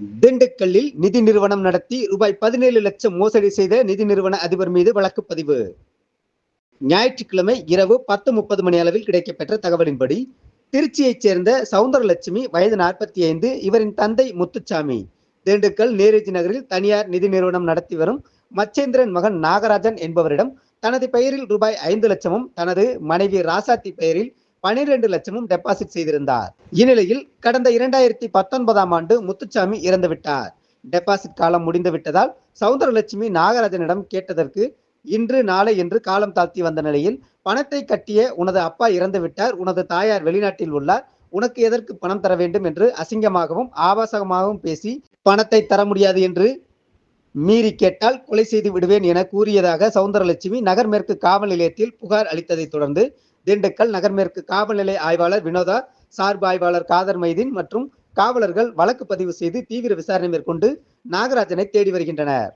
திண்டுக்கல்லில் நிதி நிறுவனம் நடத்தி ரூபாய் பதினேழு லட்சம் மோசடி செய்த நிதி நிறுவன அதிபர் மீது வழக்கு பதிவு. ஞாயிற்றுக்கிழமை இரவு பத்து முப்பது மணி அளவில் கிடைக்கப்பெற்ற தகவலின்படி திருச்சியைச் சேர்ந்த சவுந்தரலட்சுமி வயது நாற்பத்தி ஐந்து இவரின் தந்தை முத்துச்சாமி திண்டுக்கல் நேருஜி நகரில் தனியார் நிதி நிறுவனம் நடத்தி வரும் மச்சேந்திரன் மகன் நாகராஜன் என்பவரிடம் தனது பெயரில் ரூபாய் ஐந்து லட்சமும் தனது மனைவி ராசாத்தி பெயரில் பனிரெண்டு லட்சமும் டெபாசிட் செய்திருந்தார். இந்நிலையில் கடந்த இரண்டாயிரத்தி பத்தொன்பதாம் ஆண்டு முத்துச்சாமி இறந்துவிட்டார் டெபாசிட் காலம் முடிந்து விட்டதால் சவுந்தரலட்சுமி நாகராஜனிடம் கேட்டதற்கு இன்று நாளை என்று காலம் தாழ்த்தி வந்த நிலையில் பணத்தை கட்டிய உனது அப்பா இறந்து விட்டார் உனது தாயார் வெளிநாட்டில் உள்ளார் உனக்கு எதற்கு பணம் தர வேண்டும் என்று அசிங்கமாகவும் ஆபாசமாகவும் பேசி பணத்தை தர முடியாது என்று மீறி கேட்டால் கொலை செய்து விடுவேன் என கூறியதாக சவுந்தரலட்சுமி நகர் மேற்கு காவல் நிலையத்தில் புகார் அளித்ததைத் தொடர்ந்து திண்டுக்கல் நகர் மேற்கு காவல் நிலைய ஆய்வாளர் வினோதா சார்பு ஆய்வாளர் காதர் மைதீன் மற்றும் காவலர்கள் வழக்கு பதிவு செய்து தீவிர விசாரணை மேற்கொண்டு நாகராஜனை தேடி வருகின்றனர்.